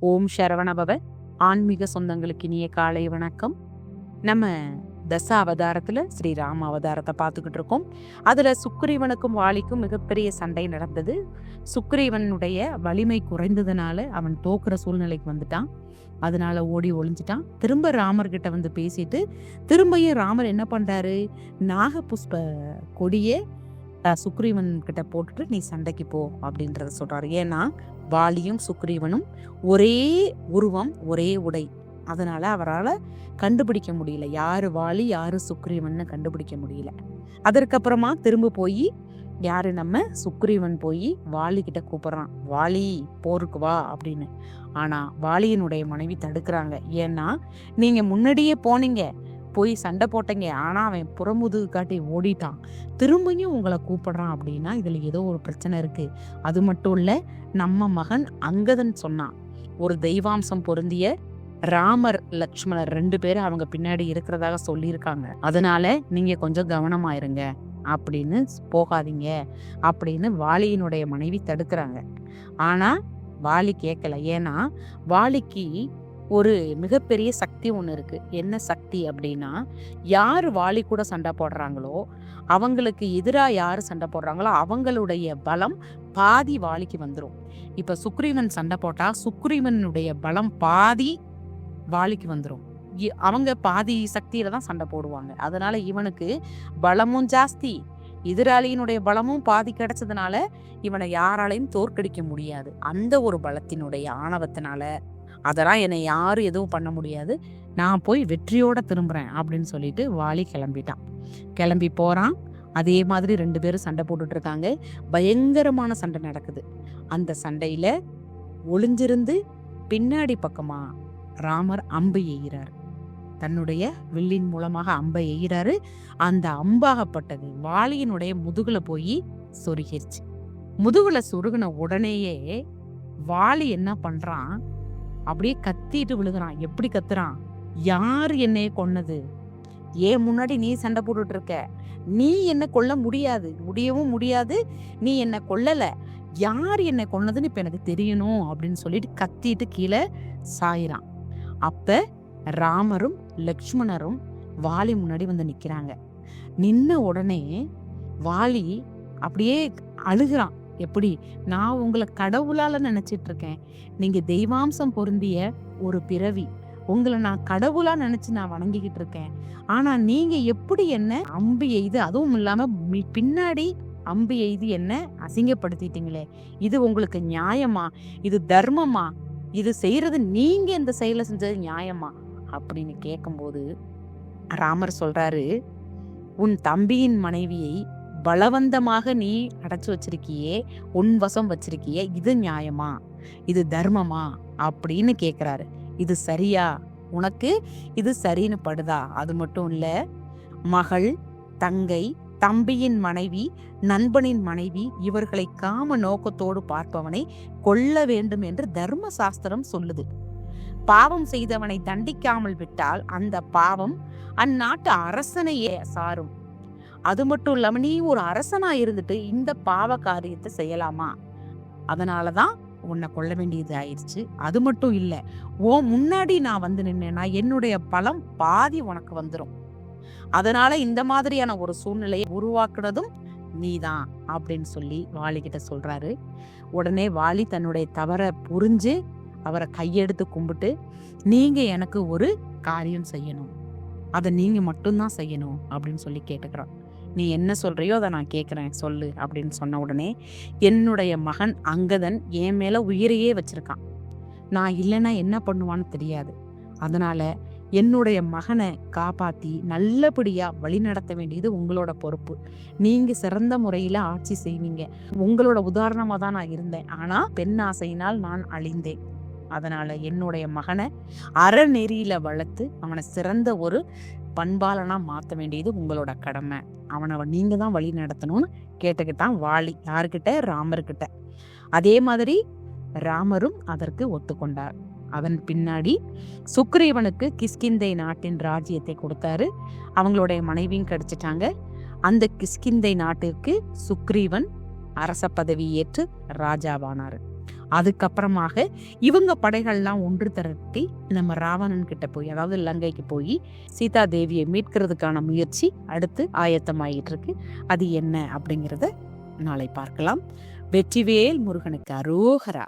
ஓம் சரவணபவ ஆன்மீக சொந்தங்களுக்கு இனிய காலை வணக்கம். நம்ம தச அவதாரத்துல ஸ்ரீராம அவதாரத்தை பார்த்துக்கிட்டு இருக்கோம். அதுல சுக்ரீவனுக்கும் வாலிக்கும் மிகப்பெரிய சண்டை நடந்தது. சுக்ரீவனுடைய வலிமை குறைந்ததுனால அவன் தோக்குற சூழ்நிலைக்கு வந்துட்டான். அதனால ஓடி ஒளிஞ்சிட்டான். திரும்ப ராமர்கிட்ட வந்து பேசிட்டு திரும்பியும் ராமர் என்ன பண்றாரு? நாகபுஷ்ப கொடியே சுக்ரீவன் கிட்ட போட்டுட்டு நீ சண்டைக்கு போ அப்படின்றத சொல்றாரு. ஏன்னா வாலியும் சுக்ரீவனும் ஒரே உருவம் ஒரே உடை. அதனால அவரால் கண்டுபிடிக்க முடியல. யாரு வாலி யாரு சுக்ரீவன் கண்டுபிடிக்க முடியல. அதற்கப்புறமா திரும்ப போய் யாரு நம்ம? சுக்ரீவன் போய் வாலி கிட்ட கூப்பிடுறான். வாலி போருக்கு வா அப்படின்னு. ஆனா வாலியினுடைய மனைவி தடுக்கிறாங்க. ஏன்னா நீங்க முன்னாடியே போனீங்க. போய் சண்டை போட்டீங்க. ஆனால் அவன் புறமுதுகு காட்டி ஓடிட்டான். திரும்பியும் உங்களை கூப்பிடுறான் அப்படின்னா இதில் ஏதோ ஒரு பிரச்சனை இருக்குது அது மட்டும் இல்லை நம்ம மகன் அங்கதன் சொன்னான். ஒரு தெய்வாம்சம் பொருந்திய ராமர் லக்ஷ்மணர் ரெண்டு பேரும் அவங்க பின்னாடி இருக்கிறதாக சொல்லியிருக்காங்க. அதனால நீங்கள் கொஞ்சம் கவனமாயிருங்க. அப்படின்னு போகாதீங்க. அப்படின்னு வாலியினுடைய மனைவி தடுக்கிறாங்க. ஆனால் வாலி கேட்கல ஏன்னா வாலிக்கு ஒரு மிகப்பெரிய சக்தி ஒன்று இருக்குது என்ன சக்தி அப்படின்னா யார் வாலி கூட சண்டை போடுறாங்களோ அவங்களுக்கு எதிராக யார் சண்டை போடுறாங்களோ அவங்களுடைய பலம் பாதி வாலிக்கு வந்துடும் இப்போ சுக்ரீவன் சண்டை போட்டால் சுக்ரீவனுடைய பலம் பாதி வாலிக்கு வந்துடும் அவங்க பாதி சக்தியில தான் சண்டை போடுவாங்க. அதனால இவனுக்கு பலமும் ஜாஸ்தி எதிராளியினுடைய பலமும் பாதி கிடைச்சதுனால இவனை யாராலையும் தோற்கடிக்க முடியாது. அந்த ஒரு பலத்தினுடைய ஆணவத்தினால அதெல்லாம் என்னை யாரும் எதுவும் பண்ண முடியாது. நான் போய் வெற்றியோட திரும்புகிறேன் அப்படின்னு சொல்லிட்டு வாலி கிளம்பிட்டான். கிளம்பி போகிறான் அதே மாதிரி ரெண்டு பேரும் சண்டை போட்டுட்ருக்காங்க பயங்கரமான சண்டை நடக்குது. அந்த சண்டையில் ஒளிஞ்சிருந்து பின்னாடி பக்கமாக ராமர் அம்பு எய்கிறார். தன்னுடைய வில்லின் மூலமாக அம்பை எய்கிறாரு. அந்த அம்பாகப்பட்டது வாலியினுடைய முதுகுல போய் சொருகிருச்சு. முதுகுல சொருகின உடனேயே வாலி என்ன பண்றான்? அப்படியே கத்திட்டு விழுகிறான். எப்படி கத்துறான்? யார் என்னைய கொன்னது? ஏன் முன்னாடி நீ சண்டை போட்டுட்டு இருக்க. நீ என்ன கொல்ல முடியாது. முடியவும் முடியாது. நீ என்ன கொல்லல. யார் என்னை கொன்னதுன்னு இப்ப எனக்கு தெரியணும் அப்படின்னு சொல்லிட்டு கத்திட்டு கீழே சாயிறான். அப்ப ராமரும் லக்ஷ்மணரும் வாலி முன்னாடி வந்து நிற்கிறாங்க நின்ன உடனே வாலி அப்படியே அழுகிறான். எப்படி? நான் உங்களை கடவுளால நினைச்சிட்டு இருக்கேன் நீங்க தெய்வாம்சம் பொருந்திய ஒரு பிறவி. உங்களை நான் கடவுளா நினைச்சு நான் வணங்கிக்கிட்டு இருக்கேன் ஆனா நீங்க எப்படி என்ன அம்பு எய்து அதுவும் இல்லாம பின்னாடி அம்பு எய்து என்ன அசிங்கப்படுத்திட்டீங்களே. இது உங்களுக்கு நியாயமா? இது தர்மமா? இது செய்யறது நீங்க இந்த செயலை செஞ்சது நியாயமா? அப்படின்னு கேட்கும்போது ராமர் சொல்றாரு உன் தம்பியின் மனைவியை பலவந்தமாக நீ அடைச்சி வச்சிருக்கியே உன் வசம் வச்சிருக்கியே இது நியாயமா? இது தர்மமா? அப்படின்னு கேட்குறாரு இது சரியா? உனக்கு இது சரின்னு படுதா? அது மட்டும் இல்லை மகள் தங்கை தம்பியின் மனைவி நண்பனின் மனைவி இவர்களை காம நோக்கத்தோடு பார்ப்பவனை கொல்ல வேண்டும் என்று தர்ம சாஸ்திரம் சொல்லுது. பாவம் செய்தவனை தண்டிக்காமல் விட்டால் அந்த பாவம் அந்நாட்டு அரசனையே சாரும். அது மட்டும் இல்லாமல் நீ ஒரு அரசனா இருந்துட்டு இந்த பாவ காரியத்தை செய்யலாமா? அதனாலதான் உன்னை கொல்ல வேண்டியது ஆயிடுச்சு அது மட்டும் இல்லை ஓ முன்னாடி நான் வந்து நின்னேன்னா என்னுடைய பலம் பாதி உனக்கு வந்துடும் அதனால இந்த மாதிரியான ஒரு சூழ்நிலையை உருவாக்குனதும் நீதான் அப்படின்னு சொல்லி வாலி கிட்ட சொல்றாரு. உடனே வாலி தன்னுடைய தவறை புரிஞ்சு அவரை கையெடுத்து கும்பிட்டு நீங்க எனக்கு ஒரு காரியம் செய்யணும். அதை நீங்க மட்டும்தான் செய்யணும். அப்படின்னு சொல்லி கேட்டுக்கிறான். நீ என்ன சொல்கிறியோ அதை நான் கேட்குறேன் சொல்லு அப்படின்னு சொன்ன உடனே என்னுடைய மகன் அங்கதன் என் மேலே உயிரையே வச்சுருக்கான். நான் இல்லைன்னா என்ன பண்ணுவான்னு தெரியாது. அதனால் என்னுடைய மகனை காப்பாற்றி நல்லபடியாக வழி நடத்த வேண்டியது உங்களோட பொறுப்பு. நீங்கள் சிறந்த முறையில் ஆட்சி செய்வீங்க. உங்களோட உதாரணமாக தான் நான் இருந்தேன். ஆனால் பெண் ஆசையினால் நான் அழிந்தேன். அதனால் என்னுடைய மகனை அறநெறியில் வளர்த்து அவனை சிறந்த ஒரு பண்பாளனாக மாற்ற வேண்டியது உங்களோட கடமை. அவனை நீங்கள் தான் வழி நடத்தணும்னு கேட்டுக்கிட்டான் வாலி யாருக்கிட்ட ராமர்கிட்ட. அதே மாதிரி ராமரும் அதற்கு ஒத்துக்கொண்டார். அதன் பின்னாடி சுக்ரீவனுக்கு கிஸ்கிந்தை நாட்டின் ராஜ்யத்தை கொடுத்தாரு. அவங்களுடைய மனைவியும் கிடைச்சிட்டாங்க. அந்த கிஸ்கிந்தை நாட்டிற்கு சுக்ரீவன் அரச பதவி ஏற்று ராஜாவானாரு. அதுக்கப்புறமாக இவங்க படைகள்லாம் ஒன்று திரட்டி நம்ம ராவணன் கிட்ட போய் அதாவது லங்கைக்கு போய் சீதா தேவியை மீட்கிறதுக்கான முயற்சி அடுத்து ஆயத்தமாயிட்டு இருக்கு. அது என்ன அப்படிங்கிறத நாளை பார்க்கலாம். வெற்றிவேல் முருகனுக்கு அரோகரா.